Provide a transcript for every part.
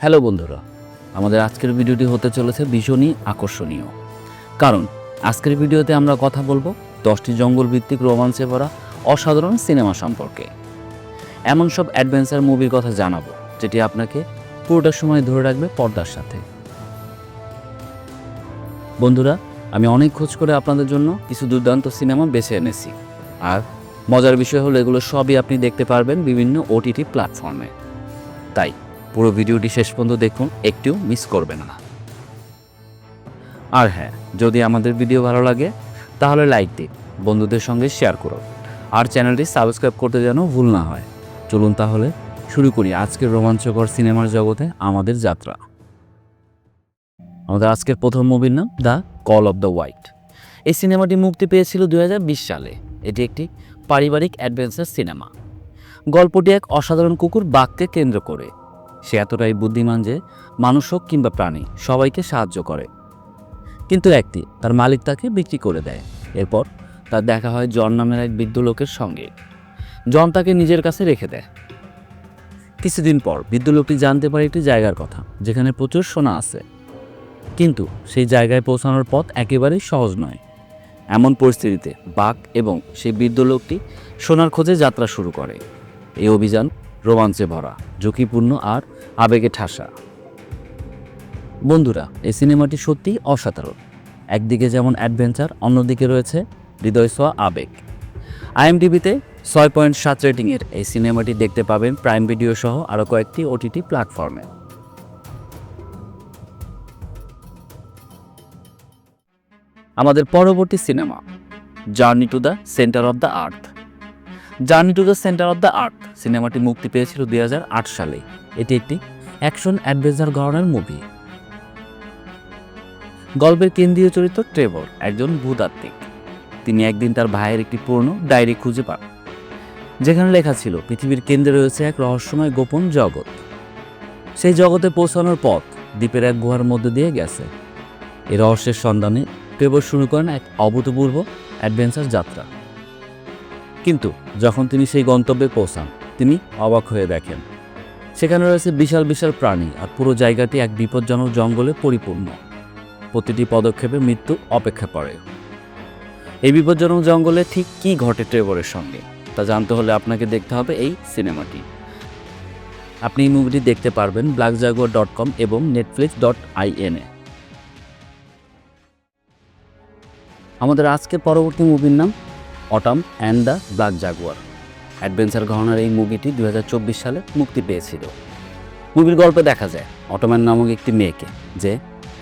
Hello বন্ধুরা, আমাদের আজকের ভিডিওটি হতে চলেছে ভীষণই আকর্ষণীয়। কারণ, আজকের ভিডিওতে আমরা কথা বলব দশটি জঙ্গল ভিত্তিক রোমান্সে ভরা অসাধারণ সিনেমা সম্পর্কে। এমন সব অ্যাডভেঞ্চার মুভির কথা জানাব, যেটি আপনাকে পুরোটা সময় ধরে রাখবে পর্দার সাথে। বন্ধুরা, আমি অনেক খোঁজ করে আপনাদের জন্য কিছু দুর্দান্ত সিনেমা বেছে এনেছি। আর মজার বিষয় হলো, এগুলো সবই আপনি দেখতে পারবেন বিভিন্ন ওটিটি প্ল্যাটফর্মে। তাই পুরো ভিডিওটি শেষ পর্যন্ত দেখুন, একটিও মিস করবেন না। আর হ্যাঁ যদি আমাদের ভিডিও ভালো লাগে, তাহলে লাইক দিন, বন্ধুদের সঙ্গে শেয়ার করুন। আর চ্যানেলটি সাবস্ক্রাইব করতে যেন ভুল না হয়। চলুন তাহলে শুরু করি আজকের রোমাঞ্চকর সিনেমার জগতে আমাদের যাত্রা। আমাদের আজকের প্রথম মুভির নাম the call of the white এই সিনেমাটি মুক্তি পেয়েছিল দুই হাজার বিশ সালে। এটি একটি পারিবারিক অ্যাডভেঞ্চার সিনেমা গল্পটি এক অসাধারণ কুকুর বাঘকে কেন্দ্র করে। সে এতটাই বুদ্ধিমান যে মানুষ হোক কিংবা প্রাণী, সবাইকে সাহায্য করে। কিন্তু একটি তার মালিক তাকে বিক্রি করে দেয়। এরপর তার দেখা হয় জন নামের এক বৃদ্ধ লোকের সঙ্গে। জন তাকে নিজের কাছে রেখে দেয়। কিছুদিন পর বৃদ্ধ লোকটি জানতে পারে একটি জায়গার কথা, যেখানে প্রচুর সোনা আছে। কিন্তু সেই জায়গায় পৌঁছানোর পথ একেবারেই সহজ নয়। এমন পরিস্থিতিতে বাঘ এবং সেই বৃদ্ধ লোকটি সোনার খোঁজে যাত্রা শুরু করে। এই অভিযান রোমাঞ্চে ভরা, ঝুঁকিপূর্ণ আর আবেগে ঠাসা। বন্ধুরা, এই সিনেমাটি সত্যিই অসাধারণ। একদিকে যেমন অ্যাডভেঞ্চার, অন্যদিকে রয়েছে হৃদয় ছোঁয়া আবেগ। আইএমডিবিতে ছয় পয়েন্ট সাত রেটিংয়ের এই সিনেমাটি দেখতে পাবেন প্রাইম ভিডিও সহ আরও কয়েকটি ওটিটি প্ল্যাটফর্মে। আমাদের পরবর্তী cinema, journey to the centre of the earth. Journey to the centre of the earth সিনেমাটি মুক্তি পেয়েছিল দুই হাজার আট সালে। এটি একটি অ্যাকশন অ্যাডভেঞ্চার ধরনের মুভি। গল্পের কেন্দ্রীয় চরিত্র ট্রেভর, একজন ভূতাত্ত্বিক। তিনি একদিন তার ভাইয়ের একটি পুরনো ডায়েরি খুঁজে পান। যেখানে লেখা ছিল, পৃথিবীর কেন্দ্রে রয়েছে এক রহস্যময় গোপন জগৎ। সেই জগতে পৌঁছানোর পথ দ্বীপের এক গুহার মধ্যে দিয়ে গেছে। এই রহস্যের সন্ধানে ট্রেভর শুরু করেন এক অভূতপূর্ব অ্যাডভেঞ্চার যাত্রা। কিন্তু যখন তিনি সেই গন্তব্যে পৌঁছান, তিনি অবাক হয়ে দেখেন, সেখানে রয়েছে বিশাল বিশাল প্রাণী আর পুরো জায়গাটি এক বিপজ্জনক জঙ্গলে পরিপূর্ণ। প্রতিটি পদক্ষেপে মৃত্যু অপেক্ষা করে। এই বিপজ্জনক জঙ্গলে ঠিক কী ঘটে ট্রেভরের সঙ্গে, তা জানতে হলে আপনাকে দেখতে হবে এই সিনেমাটি। আপনি এই মুভিটি দেখতে পারবেন ব্ল্যাক জাগুয়ার ডট কম এবং নেটফ্লিক্স ডট আইএনএ আমাদের আজকের পরবর্তী মুভির নাম autumn and the black jaguar. Adventure ঘটনার এই মুভিটি দুই হাজার চব্বিশ সালে মুক্তি পেয়েছিল। মুভির গল্পে দেখা যায়, অটোম্যান নামক একটি মেয়েকে, যে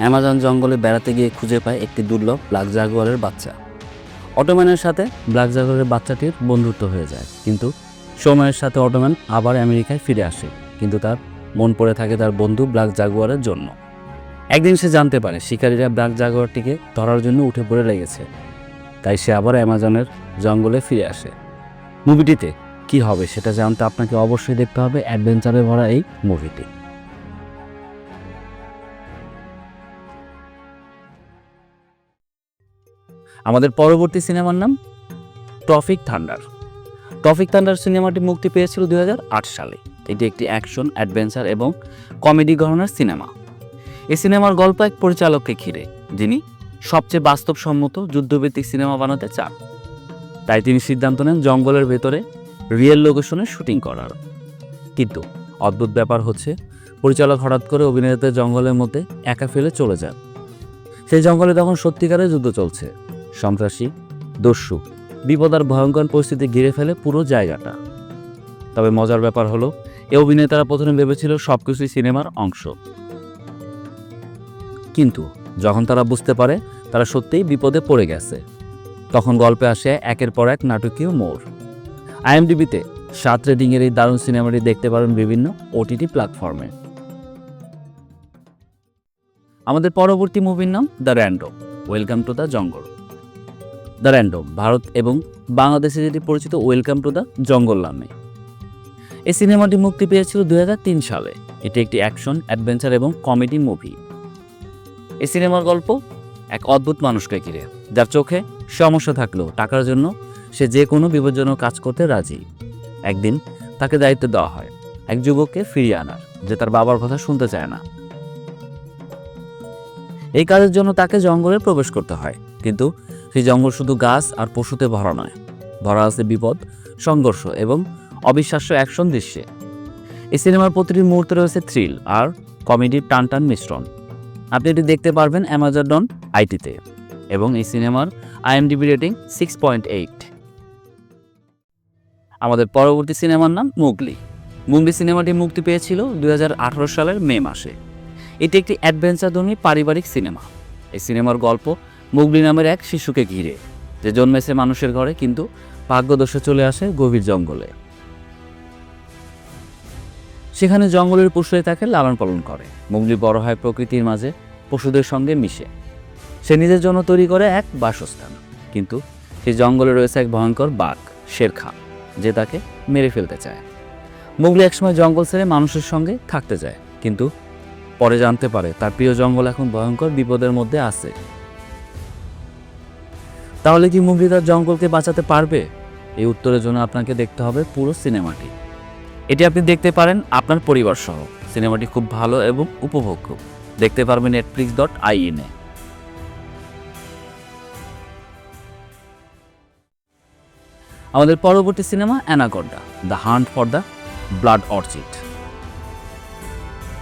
অ্যামাজন জঙ্গলে বেড়াতে গিয়ে খুঁজে পায় একটি দুর্লভ ব্ল্যাক জাগুয়ারের বাচ্চা। অটোম্যানের সাথে ব্ল্যাক জাগুয়ারের বাচ্চাটির বন্ধুত্ব হয়ে যায়, কিন্তু সময়ের সাথে অটোম্যান আবার আমেরিকায় ফিরে আসে, কিন্তু তার মন পড়ে থাকে তার বন্ধু ব্ল্যাক জাগুয়ারের জন্য। একদিন সে জানতে পারে শিকারীরা ব্ল্যাক জাগুয়ারটিকে ধরার জন্য উঠে পড়ে লেগেছে। তাই সে আবার অ্যামাজনের জঙ্গলে ফিরে আসে। মুভিটিতে কি হবে সেটা জানতে আপনাকে অবশ্যই দেখতে হবে অ্যাডভেঞ্চারে ভরা এই মুভিটি। আমাদের পরবর্তী সিনেমার নাম ট্রফিক থান্ডার। ট্রফিক থান্ডার সিনেমাটি মুক্তি পেয়েছিল দুই হাজার আট সালে। এটি একটি অ্যাকশন, অ্যাডভেঞ্চার এবং কমেডি ঘরানার সিনেমা। এই সিনেমার গল্প এক পরিচালককে ঘিরে, যিনি সবচেয়ে বাস্তবসম্মত যুদ্ধভিত্তিক সিনেমা বানাতে চান। তাই তিনি সিদ্ধান্ত নেন জঙ্গলের ভেতরে রিয়েল লোকেশনে শুটিং করার। কিন্তু অদ্ভুত ব্যাপার হচ্ছে, পরিচালক হঠাৎ করে অভিনেতাদের জঙ্গলের মধ্যে একা ফেলে চলে যান। সেই জঙ্গলে তখন সত্যিকারের যুদ্ধ চলছে। সন্ত্রাসী, দস্যু, বিপদ আর ভয়ঙ্কর পরিস্থিতি ঘিরে ফেলে পুরো জায়গাটা। তবে মজার ব্যাপার হলো, এ অভিনেতারা প্রথমে ভেবেছিল সব কিছুই সিনেমার অংশ। কিন্তু যখন তারা বুঝতে পারে তারা সত্যিই বিপদে পড়ে গেছে। তখন গল্পে আসে একের পর এক নাটকীয় মোড়। আইএমডিবিতে সাত রেটিংয়ের এই দারুণ সিনেমাটি দেখতে পারেন বিভিন্ন ওটিটি প্ল্যাটফর্মে। আমাদের পরবর্তী মুভির নাম the rundown welcome to the jungle. The rundown Bharat এবং বাংলাদেশে যেটি পরিচিত ওয়েলকাম টু দ্য জঙ্গল নামে। এই সিনেমাটি মুক্তি পেয়েছিল দুই হাজার তিন সালে। এটি একটি অ্যাকশন, অ্যাডভেঞ্চার এবং কমেডি মুভি। এই সিনেমার গল্প এক অদ্ভুত মানুষকে ঘিরে, যার চোখে সমস্যা থাকলেও টাকার জন্য, সে যে কোনো বিপজ্জনক কাজ করতে রাজি। একদিন তাকে দায়িত্ব দেওয়া হয় এক যুবককে ফিরিয়ে আনার, যে তার বাবার কথা শুনতে চায় না। এই কাজের জন্য তাকে জঙ্গলে প্রবেশ করতে হয়, কিন্তু সেই জঙ্গল শুধু গাছ আর পশুতে ভরা নয়। ভরা আছে বিপদ, সংঘর্ষ এবং অবিশ্বাস্য অ্যাকশন দৃশ্যে। এই সিনেমার প্রতিটি মুহূর্তে রয়েছে থ্রিল আর কমেডির টান টান মিশ্রণ। আপনি এটি দেখতে পারবেন অ্যামাজন ডন আইটিতে এবং এই সিনেমার IMDb rating six point eight. আমাদের পরবর্তী সিনেমার নাম মুগলি। মুগলি সিনেমাটি মুক্তি পেয়েছিল দুই হাজার আঠারো সালের মে মাসে। এটি একটি অ্যাডভেঞ্চারধর্মী পারিবারিক সিনেমা। এই সিনেমার গল্প মুগলি নামের এক শিশুকে ঘিরে। যে জন্মেছে মানুষের ঘরে কিন্তু ভাগ্যদোষে চলে আসে গভীর জঙ্গলে। সেখানে জঙ্গলের পশুরাই তাকে লালন পালন করে। মুগলি বড় হয় প্রকৃতির মাঝে, পশুদের সঙ্গে মিশে। সে নিজের জন্য তৈরি করে এক বাসস্থান। কিন্তু সেই জঙ্গলে রয়েছে এক ভয়ঙ্কর বাঘ, শেরখা, যে তাকে মেরে ফেলতে চায়। মুগলি একসময় জঙ্গল ছেড়ে মানুষের সঙ্গে থাকতে যায়, কিন্তু পরে জানতে পারে তার প্রিয় জঙ্গল এখন ভয়ঙ্কর বিপদের মধ্যে আছে। তাহলে কি মুগলি তার জঙ্গলকে বাঁচাতে পারবে? এই উত্তরের জন্য আপনাকে দেখতে হবে পুরো সিনেমাটি। এটি আপনি দেখতে পারেন আপনার পরিবার সহ। সিনেমাটি খুব ভালো এবং উপভোগ্য। দেখতে পারবেন নেটফ্লিক্স ডট আইএনএ আমাদের পরবর্তী cinema anaconda, the hunt for the blood orchid.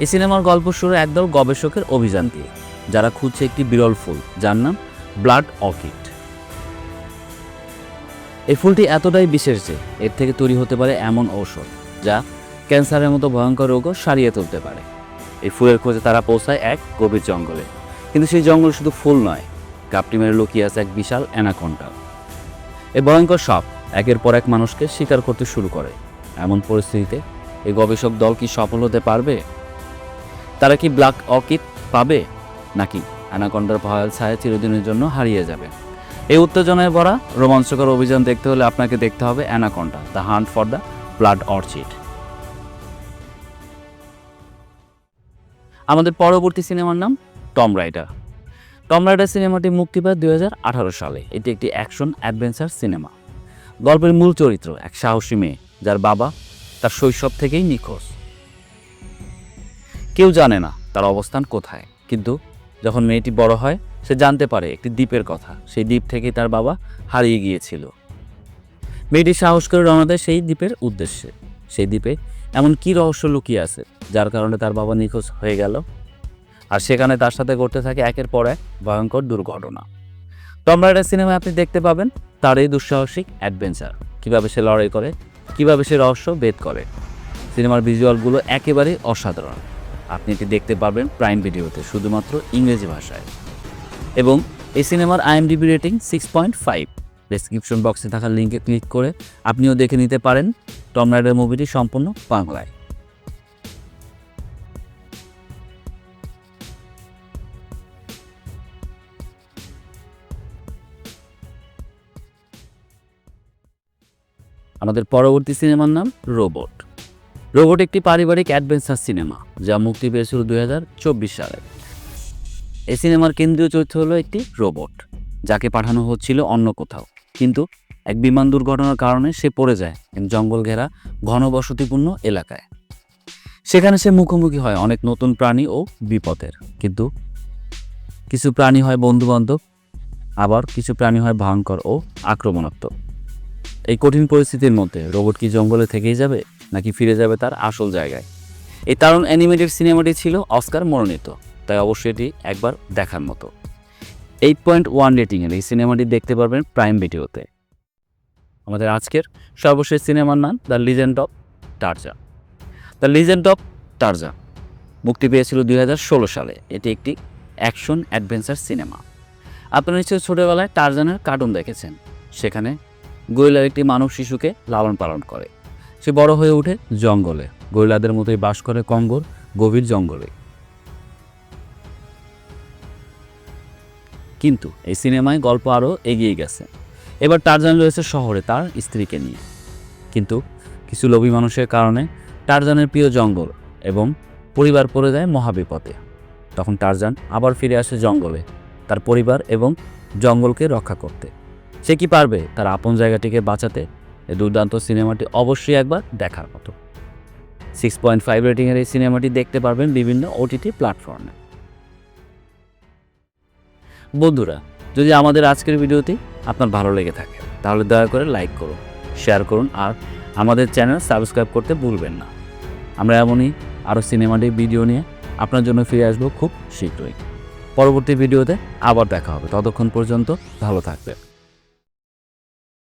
এই সিনেমার গল্প শুরু একদল গবেষকের অভিযান দিয়ে, যারা খুঁজছে একটি বিরল ফুল, যার নাম ব্লাড অর্কিড। এই ফুলটি এতটাই বিশেষ যে, এর থেকে তৈরি হতে পারে এমন ঔষধ। যা ক্যান্সারের মতো ভয়ঙ্কর রোগও সারিয়ে তুলতে পারে। এই ফুলের খোঁজে তারা পৌঁছায় এক গভীর জঙ্গলে। কিন্তু সেই জঙ্গল শুধু ফুল নয় কাপটি মেরে লুকিয়ে আছে এক বিশাল অ্যানাকন্ডা এই ভয়ঙ্কর সাপ একের পর এক মানুষকে শিকার করতে শুরু করে। এমন পরিস্থিতিতে এই গবেষক দল কি সফল হতে পারবে? তারা কি ব্ল্যাক অর্কিড পাবে? নাকি অ্যানাকন্ডার ভয়াল ছায়া চিরদিনের জন্য হারিয়ে যাবে? এই উত্তেজনায় ভরা রোমাঞ্চকর অভিযান দেখতে হলে আপনাকে দেখতে হবে anaconda, the hunt for the blood orchid. আমাদের পরবর্তী সিনেমার নাম টম রাইডার। টম রাইডার সিনেমাটি মুক্তি পায় দুই হাজার আঠারো সালে। এটি একটি অ্যাকশন অ্যাডভেঞ্চার সিনেমা। গল্পের মূল চরিত্র এক সাহসী মেয়ে, যার বাবা তার শৈশব থেকেই নিখোঁজ। কেউ জানে না তার অবস্থান কোথায়, কিন্তু যখন মেয়েটি বড় হয়, সে জানতে পারে একটি দ্বীপের কথা। সেই দ্বীপ থেকে তার বাবা হারিয়ে গিয়েছিল। মেয়েটি সাহস করে রওনা দেয় সেই দ্বীপের উদ্দেশ্যে। সেই দ্বীপে এমন কি রহস্য লুকিয়ে আছে, যার কারণে তার বাবা নিখোঁজ হয়ে গেল? আর সেখানে তার সাথে ঘটতে থাকে একের পর এক ভয়ঙ্কর দুর্ঘটনা। টম রাইডার সিনেমায় আপনি দেখতে পাবেন তার এই দুঃসাহসিক অ্যাডভেঞ্চার। কীভাবে সে লড়াই করে, কীভাবে সে রহস্য ভেদ করে। সিনেমার ভিজুয়ালগুলো একেবারেই অসাধারণ। আপনি এটি দেখতে পারবেন প্রাইম ভিডিওতে, শুধুমাত্র ইংরেজি ভাষায়। এবং এই সিনেমার IMDb rating six point five. Description বক্সে থাকা লিঙ্কে ক্লিক করে আপনিও দেখে নিতে পারেন টম রাইডার মুভিটি সম্পূর্ণ বাংলায়। আমাদের পরবর্তী সিনেমার নাম রোবট। রোবট একটি পারিবারিক অ্যাডভেঞ্চার সিনেমা যা মুক্তি পেয়েছিল দুই হাজার চব্বিশ সালে। এই সিনেমার কেন্দ্রীয় চরিত্র হলো একটি রোবট, যাকে পাঠানো হচ্ছিল অন্য কোথাও। কিন্তু এক বিমান দুর্ঘটনার কারণে সে পড়ে যায় জঙ্গল ঘেরা, ঘনবসতিপূর্ণ এলাকায়। সেখানে সে মুখোমুখি হয় অনেক নতুন প্রাণী ও বিপদের। কিন্তু কিছু প্রাণী হয় বন্ধুবান্ধব, আবার কিছু প্রাণী হয় ভয়ঙ্কর ও আক্রমণাত্মক। এই কঠিন পরিস্থিতির মধ্যে রোবট কি জঙ্গলে থেকেই যাবে, নাকি ফিরে যাবে তার আসল জায়গায়? এই তারুণ অ্যানিমেটেড সিনেমাটি ছিল অস্কার মনোনীত, তাই অবশ্যই এটি একবার দেখার মতো। এইট পয়েন্ট ওয়ান রেটিংয়ের এই সিনেমাটি দেখতে পারবেন প্রাইম ভিডিওতে আমাদের আজকের সর্বশেষ সিনেমার নাম the legend of Tarzan the legend of Tarzan মুক্তি পেয়েছিল দুই হাজার ষোলো সালে। এটি একটি অ্যাকশন অ্যাডভেঞ্চার সিনেমা আপনারা নিশ্চয়ই ছোটোবেলায় টার্জানের কার্টুন দেখেছেন। সেখানে গরিলার একটি মানব শিশুকে লালন পালন করে। সে বড় হয়ে ওঠে জঙ্গলে। গরিলাদের মতোই বাস করে কঙ্গোর গভীর জঙ্গলে। কিন্তু এই সিনেমায় গল্প আরও এগিয়ে গেছে। এবার টারজান রয়েছে শহরে তার স্ত্রীকে নিয়ে। কিন্তু কিছু লোভী মানুষের কারণে টারজানের প্রিয় জঙ্গল এবং পরিবার পড়ে যায় মহাবিপদে। তখন টারজান আবার ফিরে আসে জঙ্গলে তার পরিবার এবং জঙ্গলকে রক্ষা করতে। সে কি পারবে তার আপন জায়গাটিকে বাঁচাতে? এই দুর্দান্ত সিনেমাটি অবশ্যই একবার দেখার মতো। সিক্স পয়েন্ট ফাইভ রেটিংয়ের এই সিনেমাটি দেখতে পারবেন বিভিন্ন ওটিটি প্ল্যাটফর্মে। বন্ধুরা, যদি আমাদের আজকের ভিডিওটি আপনার ভালো লেগে থাকে, তাহলে দয়া করে লাইক করুন, শেয়ার করুন, আর আমাদের চ্যানেল সাবস্ক্রাইব করতে ভুলবেন না। আমরা এমনই আরও সিনেমাটির ভিডিও নিয়ে আপনার জন্য ফিরে আসব খুব শীঘ্রই। পরবর্তী ভিডিওতে আবার দেখা হবে। ততক্ষণ পর্যন্ত ভালো থাকবেন।